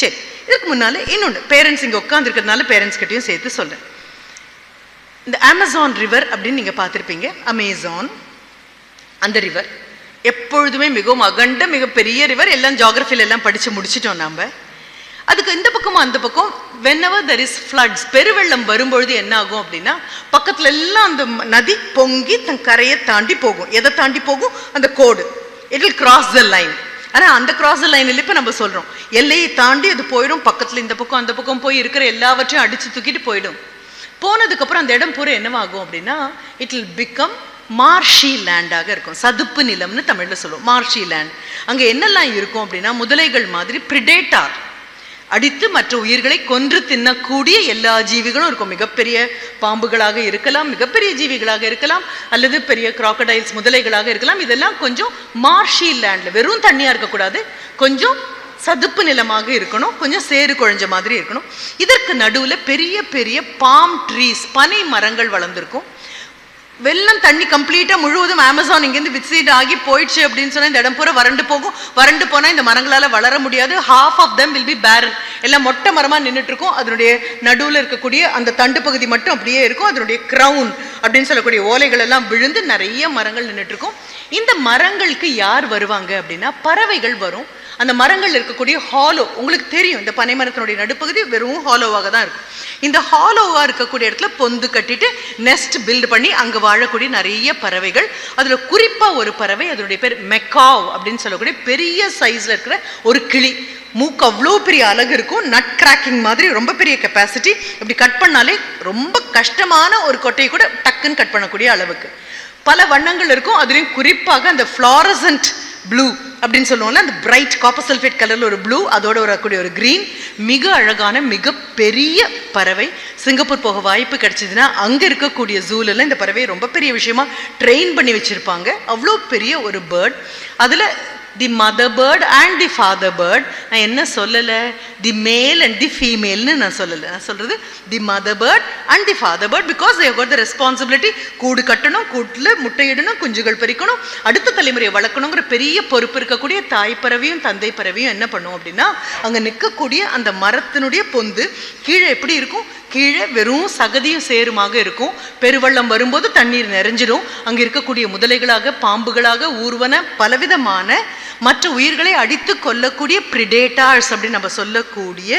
சரி இதுக்கு முன்னால் இன்னொன்று பேரண்ட்ஸ் இங்கே உட்காந்துருக்கிறதுனால பேரண்ட்ஸ்கிட்டையும் சேர்த்து சொல்கிறேன் இந்த அமேசான் ரிவர் அப்படின்னு நீங்கள் பார்த்துருப்பீங்க அமேசான் அந்த ரிவர் எப்பொழுதுமே மிகவும் அகண்ட மிகப்பெரிய ரிவர் எல்லாம் ஜாகிரபில எல்லாம் படித்து முடிச்சிட்டோம் நாம். அதுக்கு இந்த பக்கமும் அந்த பக்கம் வென்னவர் தெர் இஸ் ஃப்ளட்ஸ் பெருவெள்ளம் வரும்பொழுது என்ன ஆகும் அப்படின்னா பக்கத்துல எல்லாம் அந்த நதி பொங்கி தன் கரையை தாண்டி போகும். எதை தாண்டி போகும்? அந்த கோடு. It will cross the line ஆனால் அந்த கிராஸ் லைனில் இப்போ நம்ம சொல்கிறோம் எல்லையை தாண்டி அது போயிடும் பக்கத்தில் இந்த பக்கம் அந்த பக்கம் போய் இருக்கிற எல்லாவற்றையும் அடித்து தூக்கிட்டு போயிடும். போனதுக்கப்புறம் அந்த இடம் பூரா என்னவாகும் அப்படின்னா இட் வில் பிகம் மார்ஷி லேண்டாக இருக்கும். சதுப்பு நிலம்னு தமிழில் சொல்லுவோம். மார்ஷி லேண்ட் அங்கே என்னெல்லாம் இருக்கும் அப்படின்னா முதலைகள் மாதிரி பிரிடேட்டார் அடித்து மற்ற உயிர்களை கொன்று தின்னக்கூடிய எல்லா ஜீவிகளும் இருக்கும். மிகப்பெரிய பாம்புகளாக இருக்கலாம் மிகப்பெரிய ஜீவிகளாக இருக்கலாம் அல்லது பெரிய கிராக்கடைல்ஸ் முதலைகளாக இருக்கலாம். இதெல்லாம் கொஞ்சம் மார்ஷி லேண்ட்ல வெறும் தண்ணியா இருக்கக்கூடாது. கொஞ்சம் சதுப்பு நிலமாக இருக்கணும். கொஞ்சம் சேறு குழஞ்ச மாதிரி இருக்கணும். இதற்கு நடுவில் பெரிய பெரிய பாம் ட்ரீஸ் பனை மரங்கள் வளர்ந்துருக்கும். வெள்ளம் தண்ணி கம்ப்ளீட்டாக முழுவதும் அமேசான் இங்கேருந்து விசிட் ஆகி போயிடுச்சு அப்படின்னு சொன்னால் இந்த இடம் பூரா வறண்டு போகும். வறண்டு போனால் இந்த மரங்களால் வளர முடியாது. Half of them will be barren எல்லாம் மொட்டை மரமாக நின்றுட்டுருக்கும் அதனுடைய நடுவில் இருக்கக்கூடிய அந்த தண்டு பகுதி மட்டும் அப்படியே இருக்கும். அதனுடைய க்ரௌன் அப்படின்னு சொல்லக்கூடிய ஓலைகள் எல்லாம் விழுந்து நிறைய மரங்கள் நின்றுட்டுருக்கும் இந்த மரங்களுக்கு யார் வருவாங்க அப்படின்னா பறவைகள் வரும். அந்த மரங்கள் இருக்கக்கூடிய ஹாலோ உங்களுக்கு தெரியும் இந்த பனை மரத்தினுடைய நடுப்பகுதி வெறும் ஹாலோவாக தான் இருக்கும். இந்த ஹாலோவாக இருக்கக்கூடிய இடத்துல பொந்து கட்டிட்டு நெஸ்ட் பில்டு பண்ணி அங்கே வாழக்கூடிய நிறைய பறவைகள். அதில் குறிப்பாக ஒரு பறவை அதனுடைய பேர் மெக்காவ் அப்படின்னு சொல்லக்கூடிய பெரிய சைஸில் இருக்கிற ஒரு கிளி. மூக்கு அவ்வளோ பெரிய அழகு இருக்கும் நட் கிராக்கிங் மாதிரி ரொம்ப பெரிய கெப்பாசிட்டி இப்படி கட் பண்ணாலே ரொம்ப கஷ்டமான ஒரு கொட்டையை கூட டக்குன்னு கட் பண்ணக்கூடிய அளவுக்கு. பல வண்ணங்கள் இருக்கும் அதுலேயும் குறிப்பாக அந்த ஃப்ளாரசன்ட் ப்ளூ அப்படின்னு சொல்லுவோம்ல அந்த பிரைட் காப்பர் சல்ஃபேட் கலரில் ஒரு ப்ளூ அதோட வரக்கூடிய ஒரு க்ரீன் மிக அழகான மிக பெரிய பறவை. சிங்கப்பூர் போக வாய்ப்பு கிடைச்சதுன்னா அங்கே இருக்கக்கூடிய ஜூலெல்லாம் இந்த பறவையை ரொம்ப பெரிய விஷயமா ட்ரெயின் பண்ணி வச்சுருப்பாங்க. அவ்வளோ பெரிய ஒரு பேர்ட் அதில் the mother bird and the father bird நான் என்ன சொல்லலை? தி மேல் அண்ட் தி ஃபீமேல்னு நான் சொல்லலை. நான் சொல்கிறது the mother bird and the father bird because they've got the responsibility கூடு கட்டணும் கூட்டில் முட்டையிடணும் குஞ்சுகள் பறிக்கணும் அடுத்த தலைமுறையை வளர்க்கணுங்கிற பெரிய பொறுப்பு இருக்கக்கூடிய தாய் பறவையும் தந்தை பறவையும் என்ன பண்ணும் அப்படின்னா அங்கே நிற்கக்கூடிய அந்த மரத்தினுடைய பொந்து கீழே எப்படி இருக்கும்? கீழே வெறும் சகதியும் சேருமாக இருக்கும். பெருவள்ளம் வரும்போது தண்ணீர் நிறைஞ்சிடும் அங்கே இருக்கக்கூடிய முதலைகளாக பாம்புகளாக ஊர்வன பலவிதமான மற்ற உயிர்களை அடித்து கொல்லக்கூடிய பிரிடேட்டார்ஸ் அப்படின்னு நம்ம சொல்லக்கூடிய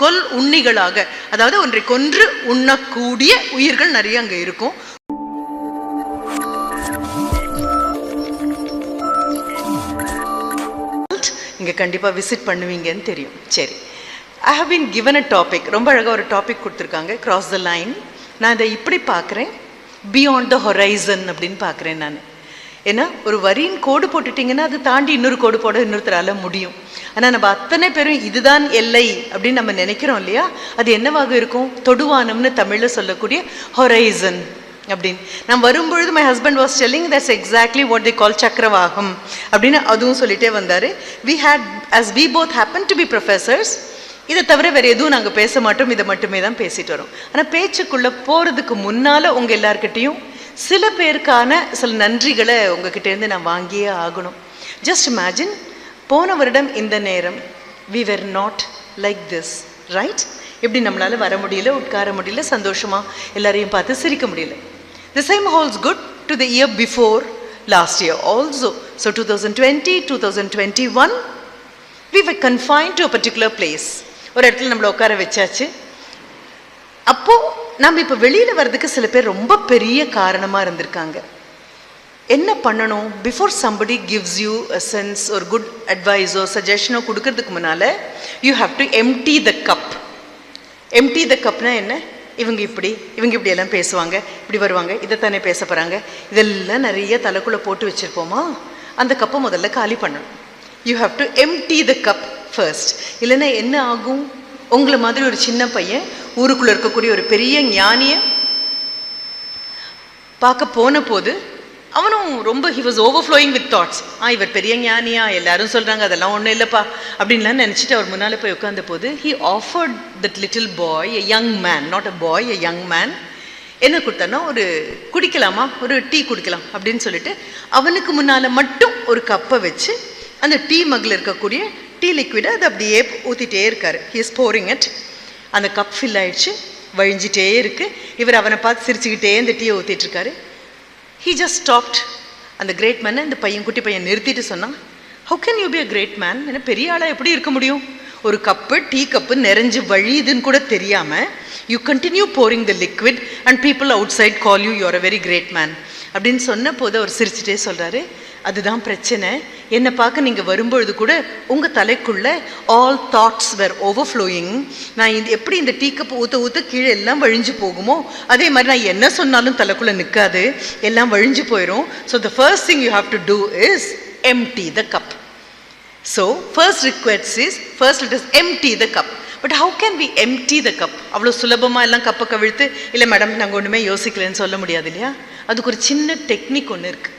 கொல் உண்ணிகளாக அதாவது ஒன்றை கொன்று உண்ணக்கூடிய உயிர்கள் நிறைய அங்கே இருக்கும். இங்கே கண்டிப்பாக விசிட் பண்ணுவீங்கன்னு தெரியும். சரி. I have been given a topic ரொம்ப அழகாக ஒரு டாபிக் கொடுத்துருக்காங்க. கிராஸ் த லைன் நான் இதை இப்படி பார்க்குறேன். பியாண்ட் த ஹொரைசன் அப்படின்னு பார்க்குறேன் நான். ஏன்னா ஒரு வரியின் கோடு போட்டுட்டிங்கன்னா அது தாண்டி இன்னொரு கோடு போட இன்னொருத்தரால முடியும். ஆனால் நம்ம அத்தனை பேரும் இதுதான் எல்லை அப்படின்னு நம்ம நினைக்கிறோம் இல்லையா? அது என்னவாக இருக்கும்? தொடுவானம்னு தமிழில் சொல்லக்கூடிய ஹொரைசன் அப்படின்னு. நான் வரும்பொழுது my husband was telling that's exactly what they call Chakravakam அப்படின்னு அதுவும் சொல்லிட்டே வந்தார். We had as we both happen to be professors இதை தவிர வேறு எதுவும் நாங்கள் பேச மாட்டோம். இதை மட்டுமே தான் பேசிட்டு வரோம். ஆனால் பேச்சுக்குள்ளே போகிறதுக்கு முன்னால் உங்கள் எல்லாருக்கிட்டேயும் சில பேருக்கான சில நன்றிகளை உங்ககிட்டேருந்து நான் வாங்கியே ஆகணும். ஜஸ்ட் இமேஜின் போன வருடம் இந்த நேரம் we were not like this right எப்படி நம்மளால் வர முடியல உட்கார முடியல சந்தோஷமாக எல்லாரையும் பார்த்து சிரிக்க முடியல. The same holds good to the year before last year also. So 2020, 2021, we were confine to a particular place ஒரு இடத்துல நம்மளை உட்கார வச்சாச்சு. அப்போ நம்ம இப்போ வெளியில வர்றதுக்கு சில பேர் ரொம்ப பெரிய காரணமா இருந்திருக்காங்க. என்ன பண்ணணும்? Before somebody gives you a sense ஒரு குட் அட்வைஸோ சஜஷனோ கொடுக்கறதுக்கு முன்னால you have to empty the cup empty the கப்னா என்ன? இவங்க இப்படி இவங்க இப்படி எல்லாம் பேசுவாங்க இப்படி வருவாங்க இதைத்தானே பேச போகிறாங்க இதெல்லாம் நிறைய தலைக்குள்ளே போட்டு வச்சுருப்போமா? அந்த கப்பை முதல்ல காலி பண்ணணும். You have to empty the cup first இல்லைன்னா என்ன ஆகும்? உங்களை மாதிரி ஒரு சின்ன பையன் ஊருக்குள்ளே இருக்கக்கூடிய ஒரு பெரிய ஞானியை பார்க்க போன போது அவனும் ரொம்ப he was overflowing with thoughts ஆ இவர் பெரிய ஞானியா? எல்லாரும் சொல்றாங்க அதெல்லாம் ஒன்றும் இல்லைப்பா அப்படின்லாம் நினச்சிட்டு அவர் முன்னால் போய் உட்கார்ந்த போது he offered that little boy a young man not a boy a young man என்ன கொடுத்தானா ஒரு குடிக்கலாமா? ஒரு டீ குடிக்கலாம் அப்படின்னு சொல்லிட்டு அவனுக்கு முன்னால் மட்டும் ஒரு கப்பை வச்சு அந்த டீ மகில் இருக்கக்கூடிய டீ லிக்விடை அதை அப்படியே ஊற்றிட்டே இருக்காரு. ஹீஸ் போரிங் இட் அந்த கப் ஃபில் ஆயிடுச்சு. வழிஞ்சிட்டே இருக்கு. இவர் அவனை பார்த்து சிரிச்சுக்கிட்டே இந்த டீயை ஊற்றிட்டு இருக்காரு ஹீ ஜஸ்ட் ஸ்டாப்ட் அந்த கிரேட் மேனை இந்த பையன் குட்டி பையன் நிறுத்திட்டு சொன்னான். How can you be a great man என்ன பெரிய ஆளாக எப்படி இருக்க முடியும்? ஒரு கப்பு டீ கப்பு நிறைஞ்சு வழியுதுன்னு கூட தெரியாமல் you continue pouring the liquid and people outside call you you're a very great man அப்படின்னு சொன்ன போது அவர் சிரிச்சுட்டே சொல்கிறாரு அதுதான் பிரச்சனை. என்னை பார்க்க நீங்கள் வரும்பொழுது கூட உங்கள் தலைக்குள்ள ஆல் தாட்ஸ் வேர் ஓவர்ஃப்ளோயிங் நான் இந்த எப்படி இந்த டீ கப் ஊற்ற ஊற்ற கீழே எல்லாம் வழிஞ்சு போகுமோ அதே மாதிரி நான் என்ன சொன்னாலும் தலைக்குள்ளே நிற்காது எல்லாம் வழிஞ்சு போயிடும் so the first thing you have to do is empty the cup so first request is first it is empty the cup but how can be empty the cup அவ்வளோ சுலபமாக எல்லாம் கப்பை கவிழ்த்து இல்லை மேடம் நாங்கள் ஒன்றுமே யோசிக்கலன்னு சொல்ல முடியாது இல்லையா? அதுக்கு ஒரு சின்ன டெக்னிக் ஒன்று இருக்குது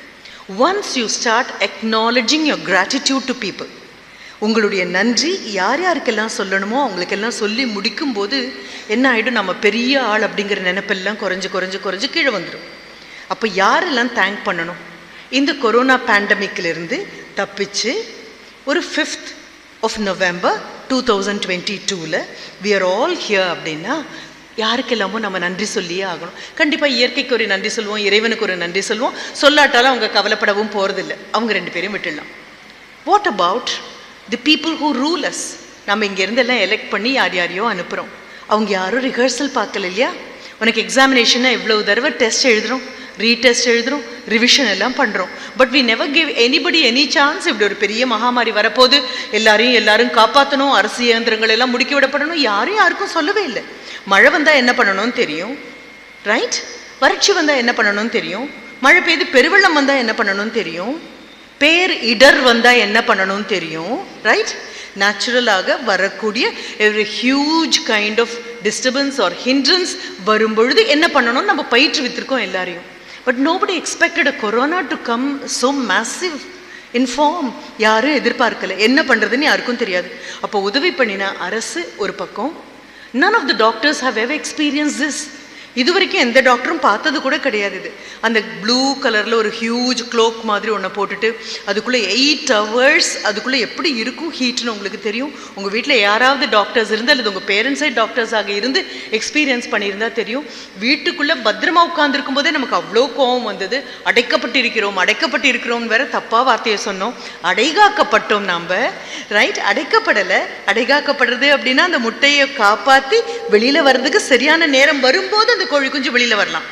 once you start acknowledging your gratitude to people உங்களுடைய நன்றி யார் யாருக்கெல்லாம் சொல்லணுமோ அவங்களுக்கெல்லாம் சொல்லி முடிக்கும்போது என்ன ஆகிடும் நம்ம பெரிய ஆள் அப்படிங்கிற நினைப்பெல்லாம் குறைஞ்சு குறைஞ்சு குறைஞ்சு கீழே வந்துடும் அப்போ யாரெல்லாம் தேங்க் பண்ணணும்? இந்த கொரோனா பேண்டமிக்கிலிருந்து தப்பிச்சு ஒரு fifth of November two thousand twenty டூவில் வி ஆர் ஆல் ஹியர் அப்படின்னா யாருக்கெல்லாமோ நம்ம நன்றி சொல்லியே ஆகணும். கண்டிப்பாக இயற்கைக்கு ஒரு நன்றி சொல்லுவோம் இறைவனுக்கு ஒரு நன்றி சொல்லுவோம். சொல்லாட்டாலும் அவங்க கவலைப்படவும் போகிறதில்ல அவங்க ரெண்டு பேரையும் விட்டுடலாம். What about the people who rule us நம்ம இங்கேருந்து எல்லாம் எலெக்ட் பண்ணி யார் யாரையோ அனுப்புகிறோம் அவங்க யாரும் ரிஹர்சல் பார்க்கல இல்லையா? உனக்கு எக்ஸாமினேஷனை எவ்வளோ தடவை டெஸ்ட் எழுதுகிறோம் ரீடெஸ்ட் எழுதுகிறோம் ரிவிஷன் எல்லாம் பண்ணுறோம் but we never give anybody any chance இப்படி ஒரு பெரிய மகாமாரி வரப்போது எல்லாரையும் எல்லாரும் காப்பாற்றணும் அரசு இயந்திரங்கள் எல்லாம் முடுக்கி விடப்படணும். யாரும் யாருக்கும் சொல்லவே இல்லை. மழை வந்தால் என்ன பண்ணணும்னு தெரியும்? ரைட் வறட்சி வந்தால் என்ன பண்ணணும்னு தெரியும்? மழை பெய்து பெருவெள்ளம் வந்தால் என்ன பண்ணணும்னு தெரியும்? பேர் இடர் வந்தால் என்ன பண்ணணும்னு தெரியும்? ரைட் நேச்சுரலாக வரக்கூடிய ஒரு huge kind of disturbance or hindrance வரும்பொழுது என்ன பண்ணணும்னு நம்ம பயிற்றுவித்திருக்கோம் எல்லாரையும். But nobody expected a corona to come so massive in form யாரும் எதிர்பார்க்கல. என்ன பண்ணுறதுன்னு யாருக்கும் தெரியாது. அப்போ உதவி பண்ணின அரசு ஒரு பக்கம் none of the doctors have ever experienced this இது வரைக்கும் எந்த டாக்டரும் பார்த்தது கூட கிடையாது இது. அந்த ப்ளூ கலரில் ஒரு ஹியூஜ் க்ளோக் மாதிரி ஒன்று போட்டுட்டு அதுக்குள்ளே எயிட் ஹவர்ஸ் அதுக்குள்ளே எப்படி இருக்கும் ஹீட்னு உங்களுக்கு தெரியும்? உங்கள் வீட்டில் யாராவது டாக்டர்ஸ் இருந்து அல்லது உங்கள் பேரண்ட்ஸே டாக்டர்ஸாக இருந்து எக்ஸ்பீரியன்ஸ் பண்ணியிருந்தா தெரியும். வீட்டுக்குள்ளே பத்திரமா உட்காந்துருக்கும் போதே நமக்கு அவ்வளோ கோவம் வந்தது. அடைக்கப்பட்டு இருக்கிறோம் அடைக்கப்பட்டு இருக்கிறோம் வேற தப்பாக வார்த்தையை சொன்னோம். அடைகாக்கப்பட்டோம் நாம். ரைட் அடைக்கப்படலை. அடைகாக்கப்படுறது அப்படின்னா அந்த முட்டையை காப்பாற்றி வெளியில் வர்றதுக்கு சரியான நேரம் வரும்போது அந்த கோழி குஞ்சு வெளியில் வரலாம்.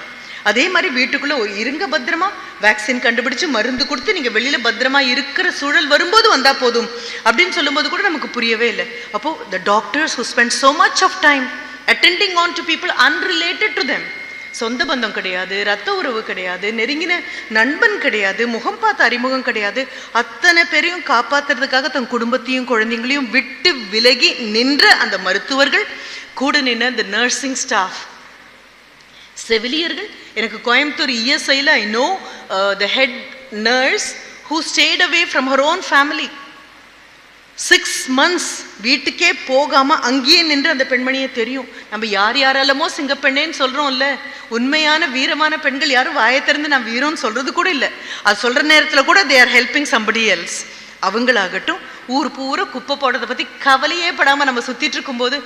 அதே மாதிரி வீட்டுக்குள்ளே இருங்க பத்திரமா வேக்சின் கண்டுபிடிச்சு மருந்து கொடுத்து நீங்கள் வெளியில் பத்திரமா இருக்கிற சூழல் வரும்போது வந்தால் போதும். அப்படின்னு சொல்லும்போது கூட நமக்கு புரியவே இல்லை. அப்போது the doctors who spend so much of time attending on to people unrelated to them சொந்த பந்தம் கிடையாது ரத்த உறவு கிடையாது நெருங்கின நண்பன் கிடையாது முகம் பார்த்த அறிமுகம் கிடையாது. அத்தனை பேரையும் காப்பாத்துறதுக்காக தன் குடும்பத்தையும் குழந்தைங்களையும் விட்டு விலகி நின்ற அந்த மருத்துவர்கள் கூட நின்ற அந்த நர்சிங் ஸ்டாஃப் செவிலியர்கள் எனக்கு Coimbatore இஎஸ்ஐயில் I know the head nurse who stayed away from her own family six months வீட்டுக்கே போகாமல் அங்கேயே நின்று அந்த பெண்மணியை தெரியும். நம்ம யார் யாராலமோ சிங்கப்பெண்ணேன்னு சொல்கிறோம்ல உண்மையான வீரமான பெண்கள் யாரும் வாயை திறந்து நான் வீரம்னு சொல்கிறது கூட இல்லை. அது சொல்கிற நேரத்தில் கூட they are helping somebody else அவங்களாகட்டும் ஊர் பூரா குப்பை போடுறதை பற்றி கவலையே படாமல் நம்ம சுற்றிட்டு இருக்கும்போது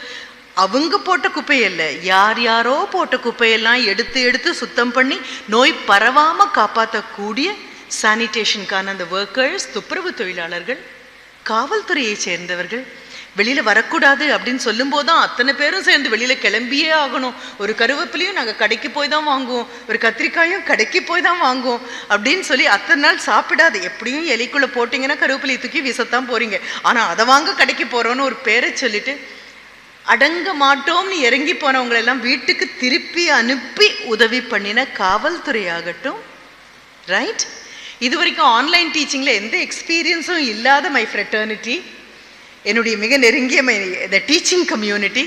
அவங்க போட்ட குப்பை இல்லை யார் யாரோ போட்ட குப்பையெல்லாம் எடுத்து எடுத்து சுத்தம் பண்ணி நோய் பரவாமல் காப்பாற்றக்கூடிய சானிடேஷனுக்கான அந்த ஒர்க்கர்ஸ் துப்புரவு தொழிலாளர்கள் காவல்துறையை சேர்ந்தவர்கள். வெளியில் வரக்கூடாது அப்படின்னு சொல்லும்போது தான் அத்தனை பேரும் சேர்ந்து வெளியில் கிளம்பியே ஆகணும். ஒரு கருவேப்பிலையும் நாங்கள் கடைக்கு போய் தான் வாங்குவோம். ஒரு கத்திரிக்காயும் கடைக்கு போய் தான் வாங்குவோம். அப்படின்னு சொல்லி அத்தனை நாள் சாப்பிடாது. எப்படியும் எலிக்குள்ளே போட்டிங்கன்னா கருவேப்பிலையை தூக்கி வீசத்தான் போகிறீங்க ஆனால் அதை வாங்க கடைக்கு போகிறோன்னு ஒரு பேரை சொல்லிட்டு அடங்க மாட்டோம்னு இறங்கி போனவங்களெல்லாம் வீட்டுக்கு திருப்பி அனுப்பி உதவி பண்ணின காவல்துறை ஆகட்டும். ரைட் இது வரைக்கும் ஆன்லைன் டீச்சிங்கில் எந்த எக்ஸ்பீரியன்ஸும் இல்லாத மை ஃப்ரெட்டர்னிட்டி என்னுடைய மிக நெருங்கிய மை த டீச்சிங் கம்யூனிட்டி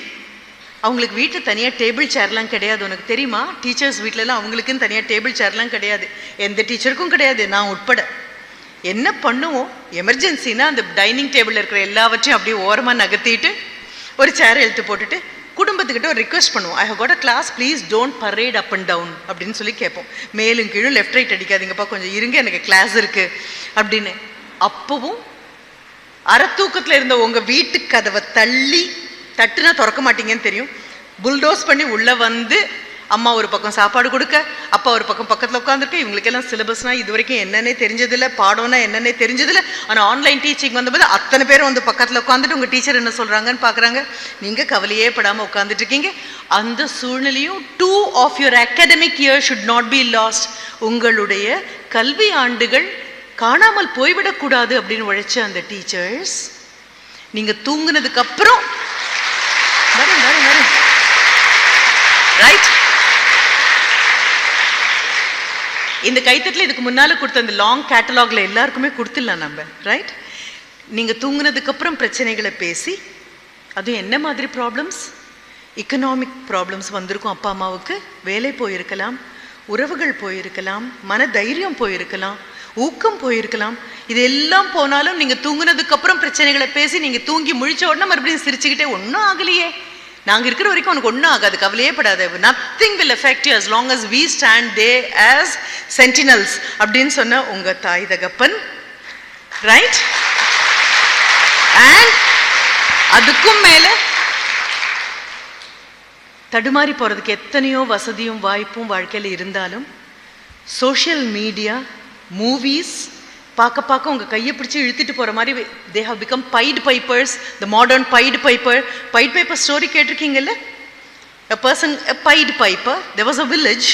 அவங்களுக்கு வீட்டில் தனியாக டேபிள் சேர்லாம் கிடையாது. உனக்கு தெரியுமா? டீச்சர்ஸ் வீட்டிலலாம் அவங்களுக்குன்னு தனியாக டேபிள் சேர்லாம் கிடையாது. எந்த டீச்சருக்கும் கிடையாது. நான் உட்பட. என்ன பண்ணுவோம்? எமர்ஜென்சினா அந்த டைனிங் டேபிளில் இருக்கிற எல்லாவற்றையும் அப்படியே ஓரமாக நகர்த்திட்டு ஒரு சேர் எழுத்து போட்டுட்டு குடும்பத்துக்கிட்ட ஒரு ரிக்வெஸ்ட் பண்ணுவோம். I have got a class please don't parade up and down அப்படின்னு சொல்லி கேட்போம். மேலும் கீழும் லெஃப்ட் ரைட் அடிக்காதீங்கப்பா. கொஞ்சம் இருங்க எனக்கு கிளாஸ் இருக்குது அப்படின்னு அப்போவும் அறத்தூக்கத்தில் இருந்த உங்கள் வீட்டு கதவை தள்ளி தட்டுனா திறக்க மாட்டீங்கன்னு தெரியும். புல்டோஸ் பண்ணி உள்ளே வந்து அம்மா ஒரு பக்கம் சாப்பாடு கொடுக்க அப்பா ஒரு பக்கம் பக்கத்தில் உட்காந்துருக்க இவங்களுக்கெல்லாம் சிலபஸ்னால் இது வரைக்கும் என்னன்னே தெரிஞ்சதில்லை பாடம்னா என்னன்னே தெரிஞ்சதில்லை. ஆனால் ஆன்லைன் டீச்சிங் வந்தபோது அத்தனை பேரும் வந்து பக்கத்தில் உட்காந்துட்டு உங்கள் டீச்சர் என்ன சொல்கிறாங்கன்னு பார்க்குறாங்க நீங்கள் கவலையே படாமல் உட்காந்துட்டு இருக்கீங்க. அந்த சூழ்நிலையும் two of your academic year should not be lost உங்களுடைய கல்வி ஆண்டுகள் காணாமல் போய்விடக்கூடாது அப்படின்னு உழைச்ச அந்த டீச்சர்ஸ் நீங்கள் தூங்குனதுக்கப்புறம் வரும் வரும் வரும். ரைட் இந்த கைத்தட்டில் இதுக்கு முன்னால் கொடுத்த அந்த லாங் கேட்டலாகில் எல்லாருக்குமே கொடுத்துடலாம் நம்ம ரைட் நீங்கள் தூங்குனதுக்கப்புறம் பிரச்சனைகளை பேசி அதுவும் என்ன மாதிரி ப்ராப்ளம்ஸ் எக்கனாமிக் ப்ராப்ளம்ஸ் வந்திருக்கும் அப்பா அம்மாவுக்கு. வேலை போயிருக்கலாம் உறவுகள் போயிருக்கலாம் மன தைரியம் போயிருக்கலாம் ஊக்கம் போயிருக்கலாம். இது எல்லாம் போனாலும் நீங்கள் தூங்கினதுக்கப்புறம் பிரச்சனைகளை பேசி நீங்கள் தூங்கி முழிச்ச உடனே மறுபடியும் சிரிச்சுக்கிட்டே ஒன்றும் ஆகலையே. நாங்கள் இருக்கிற வரைக்கும் உனக்கு ஒன்றும் ஆகாது கவலையே படாது. Nothing will effect you long as as stand stand there sentinels அப்படின்னு சொன்ன உங்கள் தாய் தகப்பன். ரைட் அண்ட் அதுக்கும் மேலே தடுமாறி போகிறதுக்கு எத்தனையோ வசதியும் வாய்ப்பும் வாழ்க்கையில் இருந்தாலும் சோஷியல் மீடியா மூவிஸ் பார்க்க பார்க்க உங்கள் கையை பிடிச்சி இழுத்துட்டு போகிற மாதிரி they have become pied pipers the modern pied piper pied piper story கேட்டிருக்கீங்கல்ல? A person a pied piper there was a village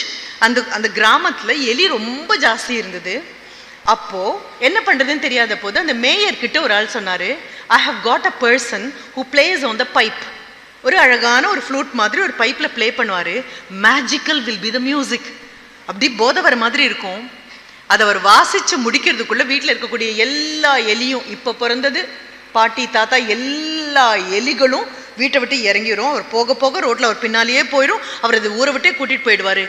அந்த அந்த கிராமத்தில் எலி ரொம்ப ஜாஸ்தி இருந்தது. அப்போ என்ன பண்ணுறதுன்னு தெரியாத போது அந்த மேயர்கிட்ட ஒரு ஆள் சொன்னார் I have got a person who plays on the pipe ஒரு அழகான ஒரு ஃப்ளூட் மாதிரி ஒரு பைப்பில் ப்ளே பண்ணுவார். Magical will be the music அப்படி போதை வர மாதிரி இருக்கும். அதை அவர் வாசித்து முடிக்கிறதுக்குள்ளே வீட்டில் இருக்கக்கூடிய எல்லா எலியும் இப்போ பிறந்தது. பாட்டி தாத்தா எல்லா எலிகளும் வீட்டை விட்டு இறங்கிடும் அவர் போக போக ரோட்டில் அவர் பின்னாலேயே போயிடும் அவர் அது ஊரை விட்டே கூட்டிகிட்டு போயிடுவாரு.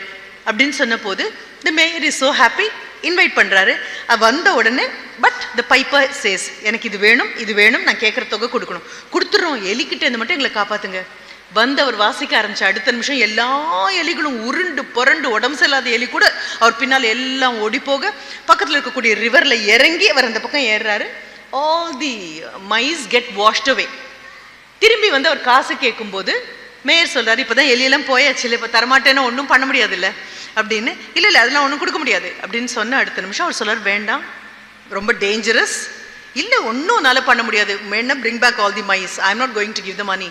அப்படின்னு சொன்ன போது the mayor is so happy invite பண்ணுறாரு வந்த உடனே பட் த பைப்பர் சேஸ் எனக்கு இது வேணும் இது வேணும் நான் கேட்குற தொகை கொடுக்கணும். கொடுத்துட்றோம் எலிக்கிட்டே இருந்து மட்டும் எங்களை காப்பாற்றுங்க வந்து அவர் வாசிக்க ஆரம்பிச்சு அடுத்த நிமிஷம் எல்லா எலிகளும் உருண்டு புரண்டு உடம்பு சரியில்லாத எலி கூட அவர் பின்னால் எல்லாம் ஓடி போக பக்கத்தில் இருக்கக்கூடிய ரிவரில் இறங்கி அவர் அந்த பக்கம் ஏறுறாரு. All the mice get washed away திரும்பி வந்து அவர் காசு கேட்கும்போது மேயர் சொன்னார் இப்போ தான் எலியெல்லாம் போயாச்சு இல்லை இப்போ தரமாட்டேன்னா ஒன்றும் பண்ண முடியாது இல்லை அப்படின்னு இல்லை இல்லை அதெல்லாம் ஒன்றும் கொடுக்க முடியாது. அப்படின்னு சொன்ன அடுத்த நிமிஷம் அவர் சொல்கிறார் வேண்டாம் ரொம்ப டேஞ்சரஸ் இல்லை ஒன்றும் என்னால் பண்ண முடியாது. வேணா bring back all the mice I am not going to give the money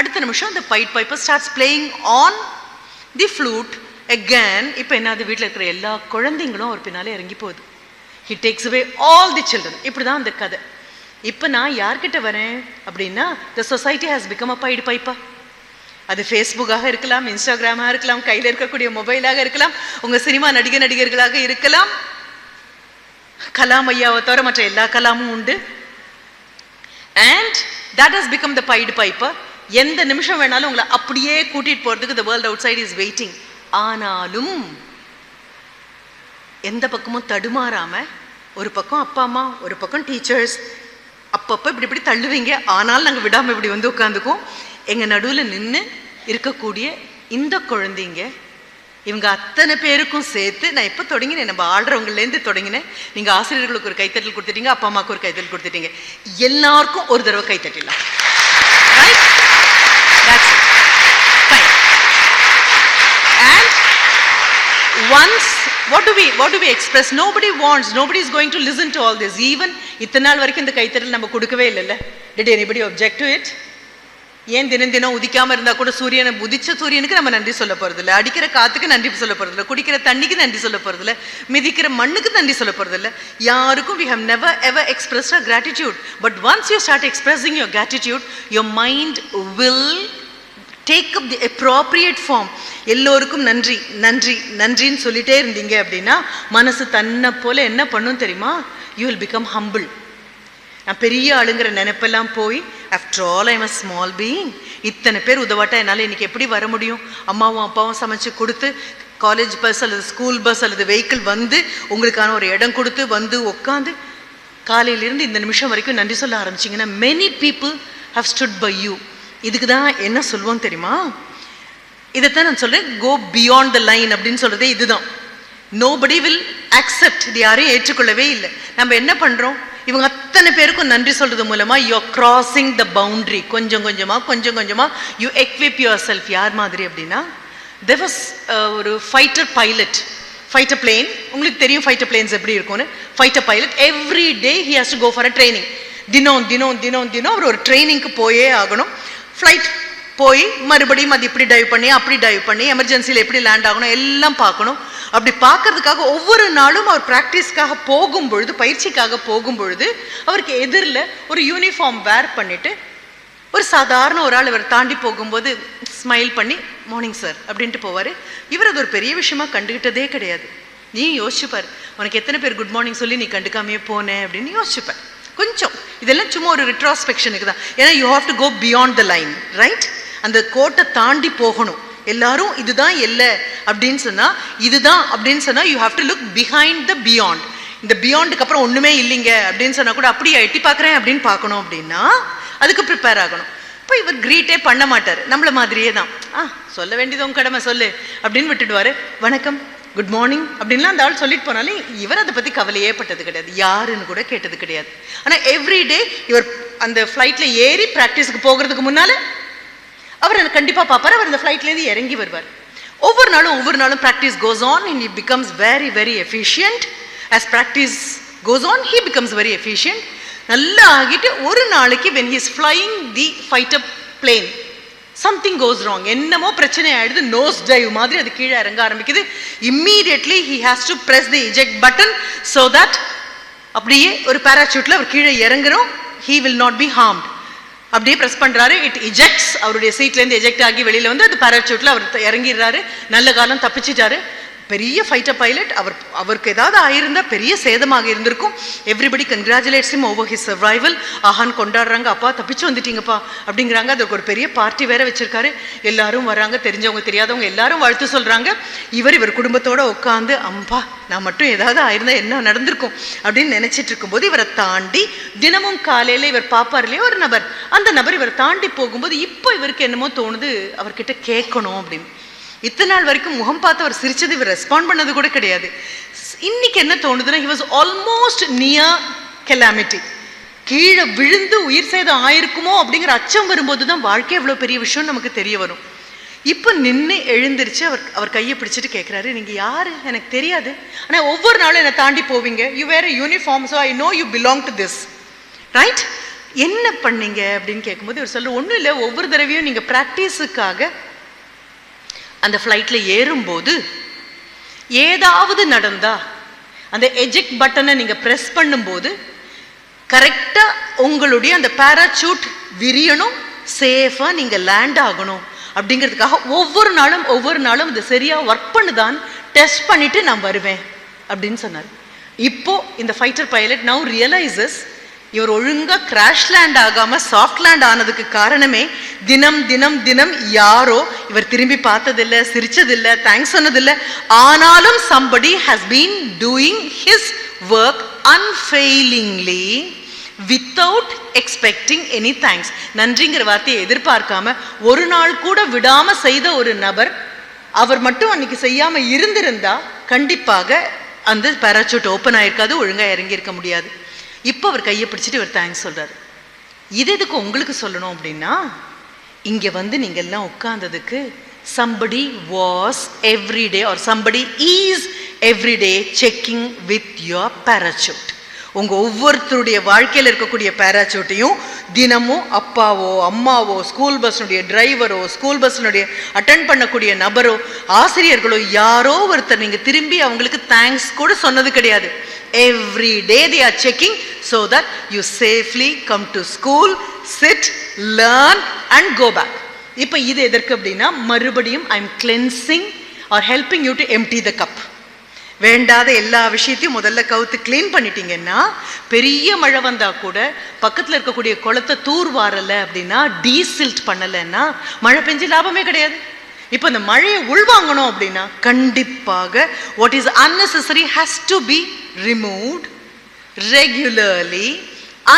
அடுத்த நிமிஷம் அந்த pied piper starts playing on the flute again இப்போ என்னது வீட்டில் இருக்கிற எல்லா குழந்தைங்களும் அவர் பின்னாலே இறங்கி போகுது. He takes away all the children இப்படி தான் அந்த கதை. இப்போ நான் யார்கிட்ட வரேன் அப்படின்னா the society has become a pied piper அது ஃபேஸ்புக்காக இருக்கலாம் இன்ஸ்டாகிராமாக இருக்கலாம் கையில் இருக்கக்கூடிய மொபைலாக இருக்கலாம் உங்கள் சினிமா நடிகை நடிகர்களாக இருக்கலாம். கலாம் ஐயாவை தவிர மற்ற எல்லா கலாமும் உண்டு. And that has become the pied piper எந்த நிமிஷம் வேணாலும் உங்களை அப்படியே கூட்டிட்டு போறதுக்கு the world outside is waiting ஆனாலும் எந்த பக்கமும் தடுமாறாம ஒரு பக்கம் அப்பா அம்மா ஒரு பக்கம் டீச்சர்ஸ் அப்பப்போ இப்படி இப்படி தள்ளுவீங்க. ஆனால் நாங்கள் விடாமல் இப்படி வந்து உட்காந்துக்குவோம். எங்கள் நடுவில் நின்று இருக்கக்கூடிய இந்த குழந்தைங்க இவங்க அத்தனை பேருக்கும் சேர்த்து நான் எப்போ தொடங்கினேன் நம்ம ஆடுறவங்கலேருந்து தொடங்கினேன் நீங்கள் ஆசிரியர்களுக்கு ஒரு கைத்தட்டல் கொடுத்துட்டீங்க அப்பா அம்மாவுக்கு ஒரு கைத்தட்டல் கொடுத்துட்டீங்க எல்லாருக்கும் ஒரு தடவை கைத்தட்டிடலாம் right That's it. Fine. And once, what do we what do we express? Nobody wants, nobody is going to listen to all this. Even இத்தனை நாள் வரைக்கும் இந்த கைத்தறல் நம்ம கொடுக்கவே இல்லைல்ல did anybody object to it? ஏன் தினம் தினம் உதிக்காம இருந்தா கூட சூரியனை உதிச்ச சூரியனுக்கு நம்ம நன்றி சொல்ல போறது அடிக்கிற காத்துக்கு நன்றி சொல்ல போறது குடிக்கிற தண்ணிக்கு நன்றி சொல்ல போறது மிதிக்கிற மண்ணுக்கு நன்றி சொல்ல போறது யாருக்கும் we have never ever express a gratitude but once you start expressing your gratitude your mind will take up the appropriate form எல்லோருக்கும் நன்றி நன்றி நன்றின்னு சொல்லிட்டே இருந்தீங்க அப்படின்னா மனசு தன்னை போல என்ன பண்ணும் தெரியுமா? யூ வில் பிகம் ஹம்பிள் நான் பெரிய ஆளுங்கிற நினைப்பெல்லாம் போய் after all I'm a small being இத்தனை பேர் உதவாட்டா என்னால் இன்றைக்கி எப்படி வர முடியும்? அம்மாவும் அப்பாவும் சமைச்சு கொடுத்து காலேஜ் பஸ் அல்லது ஸ்கூல் பஸ் அல்லது வெஹிக்கிள் வந்து உங்களுக்கான ஒரு இடம் கொடுத்து வந்து உட்காந்து காலையிலிருந்து இந்த நிமிஷம் வரைக்கும் நன்றி சொல்ல ஆரம்பிச்சிங்கன்னா many people have stood by you இதுக்கு தான் என்ன சொல்லுவோம் தெரியுமா? இதைத்தான் நான் சொல்கிறேன் கோ பியாண்ட் த லைன் அப்படின்னு சொல்கிறதே இதுதான். நோபடி வில் அக்செப்ட் இது யாரையும் ஏற்றுக்கொள்ளவே இல்லை. நம்ம என்ன பண்ணுறோம் இவங்க அத்தனை பேருக்கும் நன்றி சொல்றது மூலமா யூ கிராசிங் த பவுண்டரி கொஞ்சம் கொஞ்சமா கொஞ்சம் கொஞ்சமா யூ எக்விப் யுவர் செல்ஃப் யார் மாதிரி அப்படின்னா தெர் வாஸ் uh, ஒரு ஃபைட்டர் பைலட் ஃபைட்டர் பிளேன் உங்களுக்கு தெரியும் ஃபைட்டர் பிளேன்ஸ் எப்படி இருக்கும்னு? Fighter pilot every day he has to go for a training தினம் தினம் தினம் தினம் அவர் ஒரு ட்ரைனிங்க்கு போயே ஆகணும். ஃப்ளைட் போய் மறுபடியும் அது இப்படி டைவ் பண்ணி அப்படி டைவ் பண்ணி எமர்ஜென்சியில் எப்படி லேண்ட் ஆகணும் எல்லாம் பார்க்கணும். அப்படி பார்க்கறதுக்காக ஒவ்வொரு நாளும் அவர் ப்ராக்டிஸ்க்காக போகும் பொழுது பயிற்சிக்காக போகும் பொழுது அவருக்கு எதிரில் ஒரு யூனிஃபார்ம் வேர் பண்ணிட்டு ஒரு சாதாரண ஒரு ஆள் இவர் தாண்டி போகும்போது ஸ்மைல் பண்ணி மார்னிங் சார் அப்படின்ட்டு போவார். இவர் அது ஒரு பெரிய விஷயமா கண்டுகிட்டதே கிடையாது. நீ யோசிச்சுப்பார் உனக்கு எத்தனை பேர் குட் மார்னிங் சொல்லி நீ கண்டுக்காமையே போனேன் அப்படின்னு யோசிச்சுப்பார் கொஞ்சம். இதெல்லாம் சும்மா ஒரு ரிட்ராஸ்பெக்ஷனுக்கு தான். ஏன்னா you have to go beyond the line right அந்த கோட்டை தாண்டி போகணும். எல்லாரும் இதுதான் இல்லை அப்படின்னு சொன்னா இதுதான் அப்படின்னு சொன்னால் you have to look behind the beyond இந்த பியாண்டுக்கு அப்புறம் ஒண்ணுமே இல்லைங்க அப்படின்னு சொன்னா கூட அப்படியே எட்டி பார்க்குறேன் அப்படின்னு பார்க்கணும் அப்படின்னா அதுக்கு ப்ரிப்பேர் ஆகணும். இப்போ இவர் கிரீட்டே பண்ண மாட்டார். நம்மள மாதிரியே தான். ஆ சொல்ல வேண்டியது உங்க கடமை சொல்லு அப்படின்னு விட்டுடுவாரு. வணக்கம் குட் மார்னிங் அப்படின்லாம் அந்த ஆள் சொல்லிட்டு போனாலும் இவர் அதை பத்தி கவலையே பட்டது கிடையாது. யாருன்னு கூட கேட்டது கிடையாது. ஆனா எவ்ரி டே இவர் அந்த ஃப்ளைட்ல ஏறி ப்ராக்டிஸுக்கு போகிறதுக்கு முன்னால் அவர் அதை கண்டிப்பாக பார்ப்பார். அவர் அந்த ஃப்ளைட்லேருந்து இறங்கி வருவார். ஒவ்வொரு நாளும் ஒவ்வொரு நாளும் practice goes on and he becomes very very efficient as practice goes on he becomes very efficient நல்லா ஆகிட்டு ஒரு நாளைக்கு when he is flying the fighter plane something goes wrong என்னமோ பிரச்சனை ஆயிடுது நோஸ் டைவ் மாதிரி அது கீழே இறங்க ஆரம்பிக்குது. Immediately he has to press the eject button so that அப்படியே ஒரு பேராசூட்டில் அவர் கீழே இறங்குறோம். He will not be harmed அப்படியே பிரஸ் பண்ணுறாரு இட் இஜெக்ட்ஸ் அவருடைய சீட்லேருந்து எஜெக்ட் ஆகி வெளியில வந்து அது பேராசூட்ல அவர் இறங்கிடுறாரு. நல்ல காலம் தப்பிச்சிட்டாரு. பெரிய ஃபைட்டர் பைலட் அவர் அவருக்கு ஏதாவது ஆயிருந்தால் பெரிய சேதமாக இருந்திருக்கும். Everybody congratulates him over his survival ஆஹான் கொண்டாடுறாங்க அப்பா தப்பிச்சு வந்துட்டீங்கப்பா அப்படிங்கிறாங்க. அதுக்கு ஒரு பெரிய பார்ட்டி வேற வச்சிருக்காரு. எல்லாரும் வராங்க தெரிஞ்சவங்க தெரியாதவங்க எல்லாரும் வாழ்த்து சொல்கிறாங்க இவர் இவர் குடும்பத்தோட உட்காந்து அம்பா நான் மட்டும் ஏதாவது ஆயிருந்தா என்ன நடந்திருக்கும்? அப்படின்னு நினச்சிட்டு இருக்கும்போது இவரை தாண்டி தினமும் காலையில் இவர் பார்ப்பார் இல்லையா ஒரு நபர். அந்த நபர் இவரை தாண்டி போகும்போது இப்போ இவருக்கு என்னமோ தோணுது அவர்கிட்ட கேட்கணும் அப்படின்னு. இத்தனை நாள் வரைக்கும் முகம் பார்த்து அவர் சிரிச்சது இவர் ரெஸ்பாண்ட் பண்ணது கூட கிடையாது. இன்னைக்கு என்ன தோணுதுன்னா he was almost near calamity கீழே விழுந்து உயிர் சேதம் ஆயிருக்குமோ அப்படிங்கிற அச்சம் வரும்போது தான் வாழ்க்கை எவ்வளோ பெரிய விஷயம் நமக்கு தெரிய வரும். இப்போ நின்று எழுந்திருச்சு அவர் அவர் கையை பிடிச்சிட்டு கேட்குறாரு நீங்கள் யார்? எனக்கு தெரியாது. ஆனால் ஒவ்வொரு நாளும் என்னை தாண்டி போவீங்க. You wear uniform so I know you belong to this right என்ன பண்ணீங்க அப்படின்னு கேட்கும்போது இவர் சொல்ற ஒன்றும் இல்லை. ஒவ்வொரு தடவையும் நீங்கள் ப்ராக்டிஸுக்காக அந்த ஃப்ளைட்டில் ஏறும்போது ஏதாவது நடந்தா அந்த எஜெக்ட் பட்டனை நீங்கள் ப்ரெஸ் பண்ணும்போது கரெக்டாக உங்களுடைய அந்த பேராசூட் விரியணும் சேஃபாக நீங்கள் லேண்ட் ஆகணும். அப்படிங்கிறதுக்காக ஒவ்வொரு நாளும் ஒவ்வொரு நாளும் இது சரியாக ஒர்க் பண்ணுதான் டெஸ்ட் பண்ணிவிட்டு நான் வருவேன் அப்படின்னு சொன்னார். இப்போது இந்த ஃபைட்டர் பைலட் நவு ரியலைசஸ் இவர் ஒழுங்கா கிராஷ் லேண்ட் ஆகாம சாஃப்ட் லேண்ட் ஆனதுக்கு காரணமே தினம் தினம் தினம் யாரோ இவர் திரும்பி பார்த்ததில்ல சிரிச்சதில்ல தேங்க்ஸ் சொன்னதில்ல. ஆனாலும் somebody has been doing his work unfailingly without expecting any thanks நன்றிங்கிற வார்த்தையை எதிர்பார்க்காம ஒரு நாள் கூட விடாம செய்த ஒரு நபர் அவர் மட்டும் அன்னைக்கு செய்யாம இருந்திருந்தா கண்டிப்பாக அந்த பேராசூட் ஓப்பன் ஆயிருக்காது ஒழுங்கா இறங்கியிருக்க முடியாது. இப்போ அவர் கையை பிடிச்சிட்டு இவர் தேங்க்ஸ் சொல்கிறார் இது எதுக்கு உங்களுக்கு சொல்லணும் அப்படின்னா இங்கே வந்து நீங்கள் எல்லாம் உட்கார்ந்ததுக்கு somebody was everyday or somebody is everyday checking with your with உங்கள் ஒவ்வொருத்தருடைய வாழ்க்கையில் இருக்கக்கூடிய பேராசூட்டையும் தினமும் அப்பாவோ அம்மாவோ ஸ்கூல் பஸ்னுடைய டிரைவரோ ஸ்கூல் பஸ்னுடைய அட்டன் பண்ணக்கூடிய நபரோ ஆசிரியர்களோ யாரோ ஒருத்தர் நீங்கள் திரும்பி அவங்களுக்கு தேங்க்ஸ் கூட சொன்னது கிடையாது. Every day they are checking so that you safely come to school sit learn and go back இப்போ இது எதற்கு அப்படின்னா மறுபடியும் I am cleansing or helping you to empty the cup வேண்டாத எல்லா விஷயத்தையும் முதல்ல கவுத்து க்ளீன் பண்ணிட்டீங்கன்னா பெரிய மழை வந்தா கூட பக்கத்துல இருக்கக்கூடிய குளத்தை தூர் வாரல அப்படின்னா டீசில்ட் பண்ணலைன்னா மழை பெஞ்சு லாபமே கிடையாது. இப்போ இந்த மழையை உள்வாங்கணும் அப்படின்னா கண்டிப்பாக what is unnecessary has to be removed regularly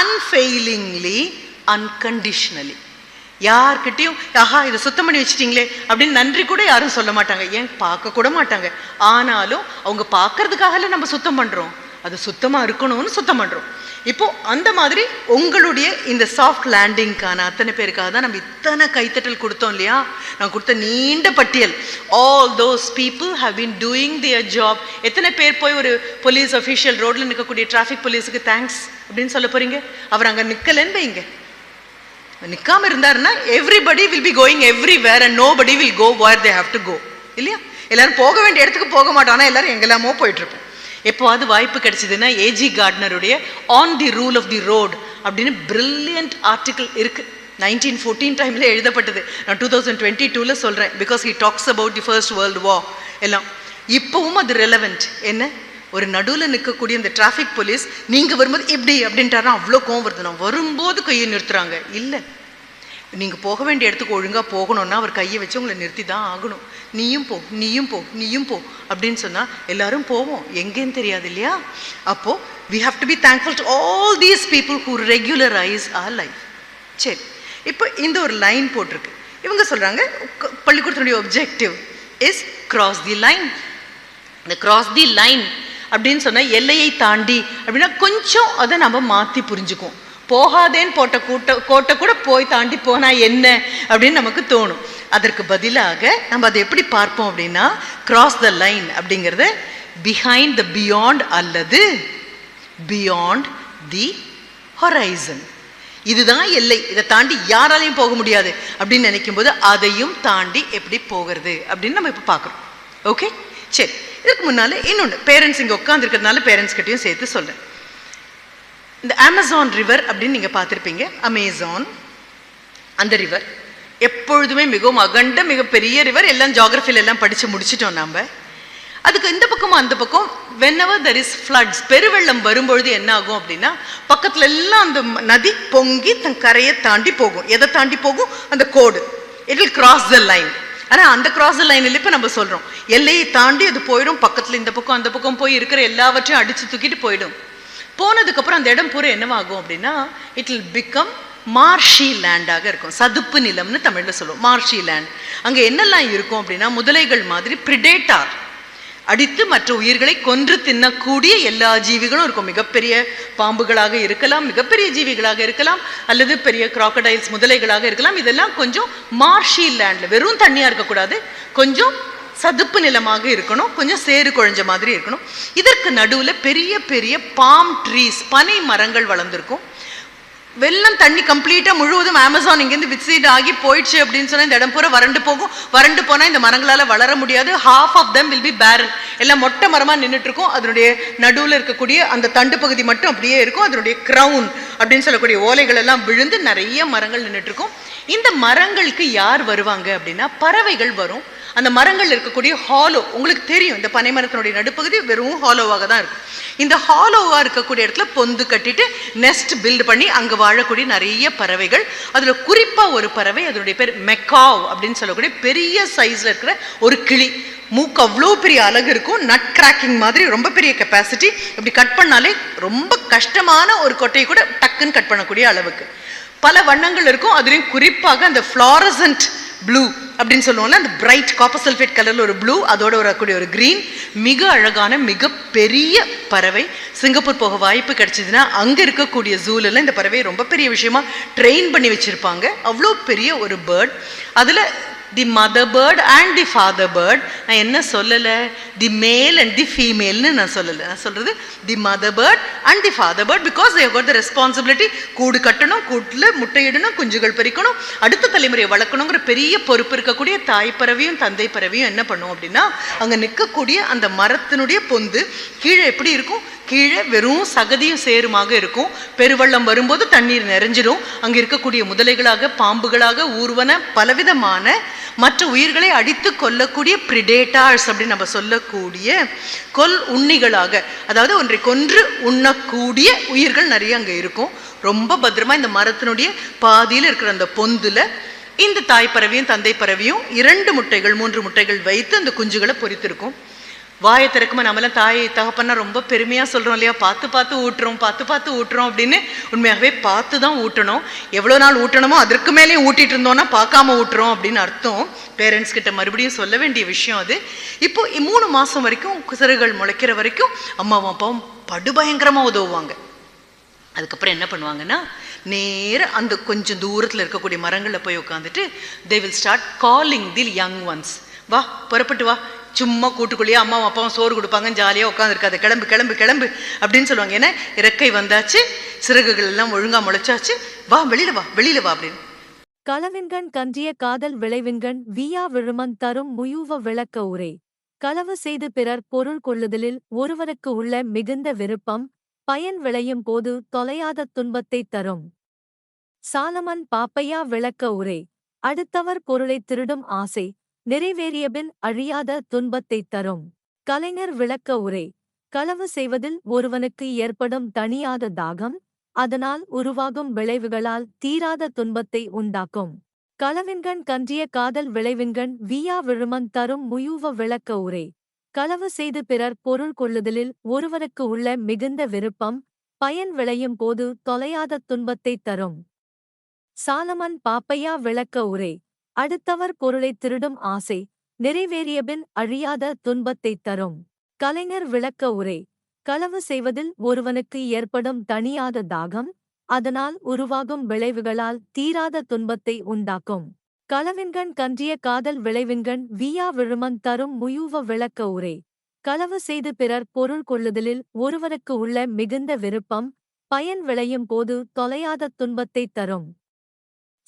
unfailingly unconditionally யார்கிட்டையும் ஆஹா இதை சுத்தம் பண்ணி வச்சிட்டீங்களே அப்படின்னு நன்றி கூட யாரும் சொல்ல மாட்டாங்க. ஏன்? பார்க்க கூட மாட்டாங்க. ஆனாலும் அவங்க பார்க்கறதுக்காகல நம்ம சுத்தம் பண்ணுறோம் அது சுத்தமாக இருக்கணும்னு சுத்தம் பண்ணுறோம் இப்போ அந்த மாதிரி உங்களுடைய இந்த சாஃப்ட் லேண்டிங்க்கான அத்தனை பேருக்காக தான் நம்ம இத்தனை கைத்தட்டல் கொடுத்தோம் இல்லையா? நான் கொடுத்த நீண்ட பட்டியல். All those people have been doing their job எத்தனை பேர் போய் ஒரு போலீஸ் அஃபீஷியல் ரோட்ல நிற்கக்கூடிய டிராஃபிக் போலீஸுக்கு தேங்க்ஸ் அப்படின்னு சொல்ல போறீங்க? அவர் அங்கே நிற்கலன்னு வைங்க. நிற்காம இருந்தாருன்னா everybody will be going everywhere and nobody will go where they have to go இல்லையா? எல்லாரும் போக வேண்டிய இடத்துக்கு போக மாட்டோம். எல்லாரும் எங்கெல்லாமோ போயிட்டு இருப்போம் எப்போவாது வாய்ப்பு கிடைச்சதுன்னா AG கார்ட்னருடைய on the rule of the road அப்படின்னு பிரில்லியன்ட் ஆர்டிக்கிள் இருக்கு. நைன்டீன் ஃபோர்டீன் டைம்ல எழுதப்பட்டது. நான் டூ தௌசண்ட் டுவெண்ட்டி டூவில் சொல்கிறேன் because he talks about the first world war எல்லாம். இப்போவும் அது ரெலவெண்ட் என்ன? ஒரு நடுவில் நிற்கக்கூடிய இந்த டிராஃபிக் போலீஸ் நீங்கள் வரும்போது இப்படி அப்படின்ட்டாருன்னா அவ்வளோ கோவம் வருது. நான் வரும்போது கையை நிறுத்துறாங்க. இல்லை. நீங்கள் போக வேண்டிய இடத்துக்கு ஒழுங்காக போகணும்னா அவர் கையை வச்சு உங்களை நிறுத்தி தான் ஆகணும். நீயும் போ நீயும் போ நீயும் போ அப்படின்னு சொன்னால் எல்லாரும் போவோம். எங்கேன்னு தெரியாது இல்லையா? அப்போது we have to be thankful to all these people who regularise our life சரி. இப்போ இந்த ஒரு லைன் போட்டிருக்கு. இவங்க சொல்கிறாங்க பள்ளிக்கூடத்தினுடைய objective is cross the line இந்த கிராஸ் தி லைன் அப்படின்னு சொன்னால் எல்லையை தாண்டி அப்படின்னா கொஞ்சம் அதை நம்ம மாற்றி புரிஞ்சுக்குவோம். போகாதேன்னு போட்ட கூட்ட கோட்டை கூட போய் தாண்டி போனால் என்ன அப்படின்னு நமக்கு தோணும். அதற்கு பதிலாக நம்ம அதை எப்படி பார்ப்போம் அப்படின்னா கிராஸ் த லைன் அப்படிங்கிறத பிஹைண்ட் த பியாண்ட் அல்லது பியாண்ட் தி ஹொரைசன் இதுதான் எல்லை. இதை தாண்டி யாராலையும் போக முடியாது அப்படின்னு நினைக்கும் போது அதையும் தாண்டி எப்படி போகிறது அப்படின்னு நம்ம இப்போ பார்க்குறோம். ஓகே சரி. இதுக்கு முன்னால் இன்னொன்று பேரண்ட்ஸ் இங்கே உட்காந்துருக்கிறதுனால பேரண்ட்ஸ் கிட்டயும் சேர்த்து சொல்கிறேன் இந்த அமேசான் ரிவர் அப்படின்னு நீங்கள் பார்த்துருப்பீங்க அமேசான் அந்த ரிவர் எப்பொழுதுமே மிகவும் அகண்ட மிகப்பெரிய ரிவர் எல்லாம் ஜாகிரபில எல்லாம் படிச்சு முடிச்சிட்டோம் நாம். அதுக்கு இந்த பக்கமும் அந்த பக்கம் வென்னவர் தெர் இஸ் ஃப்ளட்ஸ் பெருவெள்ளம் வரும்பொழுது என்ன ஆகும் அப்படின்னா பக்கத்துல எல்லாம் அந்த நதி பொங்கி தன் கரையை தாண்டி போகும். எதை தாண்டி போகும்? அந்த கோடு. It will cross the line ஆனா அந்த கிராஸ் லைனில் இப்போ நம்ம சொல்றோம். எல்லையை தாண்டி அது போயிடும் பக்கத்துல இந்த பக்கம் அந்த பக்கம் போய் இருக்கிற எல்லாவற்றையும் அடிச்சு தூக்கிட்டு போயிடும். போனதுக்கப்புறம் அந்த இடம் பூரா என்னவாகும் அப்படின்னா இட் வில் பிகம் மார்ஷி லேண்டாக இருக்கும். சதுப்பு நிலம்னு தமிழ்ல சொல்லுவோம். மார்ஷி லேண்ட் அங்க என்னெல்லாம் இருக்கும் அப்படின்னா முதலைகள் மாதிரி பிரிடேட்டார் அடித்து மற்ற உயிர்களை கொன்று தின்னக்கூடிய எல்லா ஜீவிகளும் இருக்கும். மிகப்பெரிய பாம்புகளாக இருக்கலாம் மிகப்பெரிய ஜீவிகளாக இருக்கலாம் அல்லது பெரிய கிராக்கடைல்ஸ் முதலைகளாக இருக்கலாம். இதெல்லாம் கொஞ்சம் மார்ஷி லேண்ட்ல வெறும் தண்ணியா இருக்கக்கூடாது. கொஞ்சம் சதுப்பு நிலமாக இருக்கணும். கொஞ்சம் சேறு குழஞ்ச மாதிரி இருக்கணும். இதற்கு நடுவில் பெரிய பெரிய பாம் ட்ரீஸ் பனை மரங்கள் வளர்ந்துருக்கும். வெள்ளம் தண்ணி கம்ப்ளீட்டா முழுவதும் அமேசான் இங்கேருந்து விசிட் ஆகி போயிடுச்சு அப்படின்னு சொன்னா இந்த இடம் பூரா வறண்டு போகும். வறண்டு போனா இந்த மரங்களால வளர முடியாது. Half of them will be barren எல்லாம் மொட்டை மரமா நின்றுட்டு இருக்கும் அதனுடைய நடுவில் இருக்கக்கூடிய அந்த தண்டு பகுதி மட்டும் அப்படியே இருக்கும். அதனுடைய க்ரௌன் அப்படின்னு சொல்லக்கூடிய ஓலைகள் எல்லாம் விழுந்து நிறைய மரங்கள் நின்றுட்டு இருக்கும் இந்த மரங்களுக்கு யார் வருவாங்க அப்படின்னா பறவைகள் வரும். அந்த மரங்கள் இருக்கக்கூடிய ஹாலோ உங்களுக்கு தெரியும் இந்த பனை மரத்தினுடைய நடுப்பகுதி வெறும் ஹாலோவாக தான் இருக்கும். இந்த ஹாலோவாக இருக்கக்கூடிய இடத்துல பொந்து கட்டிட்டு நெஸ்ட் பில்ட் பண்ணி அங்க வாழக்கூடிய நிறைய பறவைகள். அதில் குறிப்பாக ஒரு பறவை அதனுடைய பேர் மெக்காவ் அப்படின்னு சொல்லக்கூடிய பெரிய சைஸ்ல இருக்கிற ஒரு கிளி. மூக்கு அவ்வளோ பெரிய அழகு இருக்கும் நட் கிராக்கிங் மாதிரி ரொம்ப பெரிய கெப்பாசிட்டி இப்படி கட் பண்ணாலே ரொம்ப கஷ்டமான ஒரு கொட்டையை கூட டக்குன்னு கட் பண்ணக்கூடிய அளவுக்கு. பல வண்ணங்கள் இருக்கும் அதுலேயும் குறிப்பாக அந்த ஃப்ளாரசன்ட் ப்ளூ அப்படின்னு சொல்லுவோம்ல அந்த பிரைட் காப்பர் சல்ஃபேட் கலரில் ஒரு ப்ளூ அதோட வரக்கூடிய ஒரு க்ரீன் மிக அழகான மிக பெரிய பறவை. சிங்கப்பூர் போக வாய்ப்பு கிடச்சிதுன்னா அங்கே இருக்கக்கூடிய ஜூலில் இந்த பறவையை ரொம்ப பெரிய விஷயமா ட்ரெயின் பண்ணி வச்சுருப்பாங்க. அவ்வளோ பெரிய ஒரு பேர்ட் அதில் the mother bird and the father bird நான் என்ன சொல்லலை? தி மேல் அண்ட் தி ஃபீமேல்னு நான் சொல்லலை. நான் சொல்கிறது the mother bird and the father bird because they've got the responsibility கூடு கட்டணும் கூட்டில் முட்டையிடணும் குஞ்சுகள் பறிக்கணும் அடுத்த தலைமுறையை வளர்க்கணுங்கிற பெரிய பொறுப்பு இருக்கக்கூடிய தாய் பறவையும் தந்தை பறவையும் என்ன பண்ணும் அப்படின்னா அங்கே நிற்கக்கூடிய அந்த மரத்தினுடைய பொந்து கீழே எப்படி இருக்கும்? கீழே வெறும் சகதியும் சேருமாக இருக்கும். பெருவள்ளம் வரும்போது தண்ணீர் நிறைஞ்சிடும் அங்கே இருக்கக்கூடிய முதலைகளாக பாம்புகளாக ஊர்வன பலவிதமான மற்ற உயிர்களை அடித்து கொல்லக்கூடிய பிரிடேட்டார்ஸ் அப்படின்னு நம்ம சொல்லக்கூடிய கொல் உண்ணிகளாக அதாவது ஒன்றை கொன்று உண்ணக்கூடிய உயிர்கள் நிறைய அங்கே இருக்கும். ரொம்ப பத்திரமா இந்த மரத்தினுடைய பாதியில் இருக்கிற அந்த பொந்துல இந்த தாய் பறவையும் தந்தை பறவையும் இரண்டு முட்டைகள் மூன்று முட்டைகள் வைத்து அந்த குஞ்சுகளை பொரித்திருக்கும் வாயை திறக்குமா நம்மளாம் தாய் தகப்பன்னா ரொம்ப பெருமையாக சொல்கிறோம் இல்லையா? பார்த்து பார்த்து ஊட்டுறோம் பார்த்து பார்த்து ஊட்டுறோம் அப்படின்னு உண்மையாகவே பார்த்து தான் ஊட்டணும். எவ்வளோ நாள் ஊட்டணுமோ அதற்கு மேலேயும் ஊட்டிட்டு இருந்தோம்னா பார்க்காம ஊட்டுறோம் அப்படின்னு அர்த்தம். பேரண்ட்ஸ் கிட்ட மறுபடியும் சொல்ல வேண்டிய விஷயம் அது. இப்போ மூணு மாதம் வரைக்கும் குசறுகள் முளைக்கிற வரைக்கும் அம்மாவும் அப்பாவும் படுபயங்கரமாக உதவுவாங்க. அதுக்கப்புறம் என்ன பண்ணுவாங்கன்னா நேர அந்த கொஞ்சம் தூரத்தில் இருக்கக்கூடிய மரங்களில் போய் உட்காந்துட்டு they will start calling the young ones வா புறப்பட்டு வா. சும்மா கூட்டுக்குள்ளேயே அம்மாவும் அப்பாவும் சோறு கொடுப்பாங்க ஜாலியாக உட்காந்துருக்காது கிளம்பு கிளம்பு கிளம்பு அப்படின்னு சொல்லுவாங்க. ஏன்னா இறக்கை வந்தாச்சு சிறகுகள் எல்லாம் ஒழுங்கா முளைச்சாச்சு. வா வெளியில வா வெளியில வா அப்படின்னு. களவின்கண் கன்றிய காதல் விளைவின்கண் வியா விழுமன் தரும் முயூவ விளக்க உரை களவு செய்து பிறர் பொருள் கொள்ளுதலில் ஒருவருக்கு உள்ள மிகுந்த விருப்பம் பயன் விளையும் போது தொலையாத துன்பத்தை தரும். சாலமன் பாப்பையா விளக்க உரை அடுத்தவர் பொருளை திருடும் ஆசை நிறைவேறியபின் அழியாத துன்பத்தைத் தரும். கலைஞர் விளக்க உரை. களவு செய்வதில் ஒருவனுக்கு ஏற்படும் தணியாத தாகம் அதனால் உருவாகும் விளைவுகளால் தீராத துன்பத்தை உண்டாக்கும். களவின்கண் கன்றிய காதல் விளைவின்கண் வியா விழுமன் தரும் முயூவ விளக்க உரை. களவு செய்து பிறர் பொருள் கொள்ளுதலில் ஒருவருக்கு உள்ள மிகுந்த விருப்பம் பயன் விளையும் போது தொலையாத துன்பத்தைத் தரும். சாலமன் பாப்பையா விளக்க உரை. அடுத்தவர் பொருளைத் திருடும் ஆசை நிறைவேறியபின் அழியாத துன்பத்தைத் தரும். கலைஞர் விளக்க உரை களவு செய்வதில் ஒருவனுக்கு ஏற்படும் தணியாத தாகம் அதனால் உருவாகும் விளைவுகளால் தீராத துன்பத்தை உண்டாக்கும். களவின்கண் கன்றிய காதல் விளைவின்கண் வியா விழுமன் தரும் முயூவ விளக்க உரை களவு செய்து பிறர் பொருள் கொள்ளுதலில் ஒருவருக்கு உள்ள மிகுந்த விருப்பம் பயன் விளையும் போது தொலையாத துன்பத்தைத் தரும்.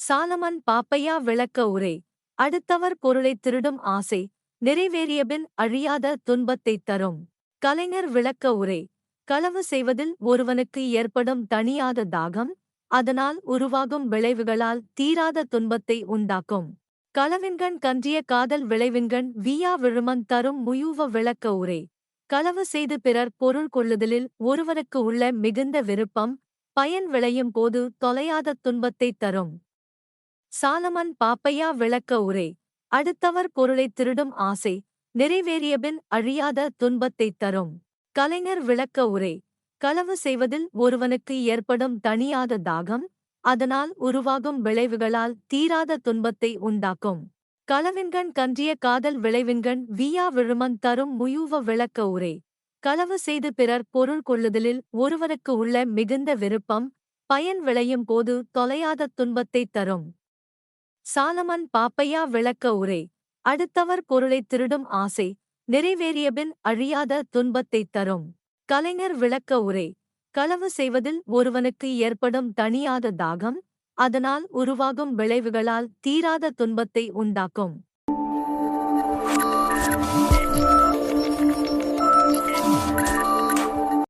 சாலமன் பாப்பையா விளக்க உரை. அடுத்தவர் பொருளைத் திருடும் ஆசை. நிறைவேறியபின் அழியாத துன்பத்தைத் தரும். கலைஞர் விளக்க உரை. களவு செய்வதில் ஒருவனுக்கு ஏற்படும் தணியாத தாகம். அதனால் உருவாகும் விளைவுகளால் தீராத துன்பத்தை உண்டாக்கும். களவின்கண் கன்றிய காதல் விளைவின்கண் வியா விழுமன் தரும் முயூவ விளக்க உரை. களவு செய்து பிறர் பொருள் கொள்ளுதலில் ஒருவருக்கு உள்ள மிகுந்த விருப்பம் பயன் விளையும் போது தொலையாத துன்பத்தைத் தரும். சாலமன் பாப்பையா விளக்க உரை. அடுத்தவர் பொருளைத் திருடும் ஆசை. நிறைவேறியபின் அழியாத துன்பத்தைத் தரும். கலைஞர் விளக்க உரை. களவு செய்வதில் ஒருவனுக்கு ஏற்படும் தணியாத தாகம் அதனால் உருவாகும் விளைவுகளால் தீராத துன்பத்தை உண்டாக்கும். களவின்கண் கன்றிய காதல் விளைவின்கண் வியா விழுமன் தரும் முயூவ விளக்க உரை. களவு செய்து பிறர் பொருள் கொள்ளுதலில் ஒருவருக்கு உள்ள மிகுந்த விருப்பம் பயன் விளையும் போது தொலையாத துன்பத்தைத் தரும். சாலமன் பாப்பையா விளக்க உரை. அடுத்தவர் பொருளைத் திருடும் ஆசை. நிறைவேறியபின் அழியாத துன்பத்தைத் தரும். கலைஞர் விளக்க உரை. களவு செய்வதில் ஒருவனுக்கு ஏற்படும் தணியாத தாகம். அதனால் உருவாகும் விளைவுகளால் தீராத துன்பத்தை உண்டாக்கும்.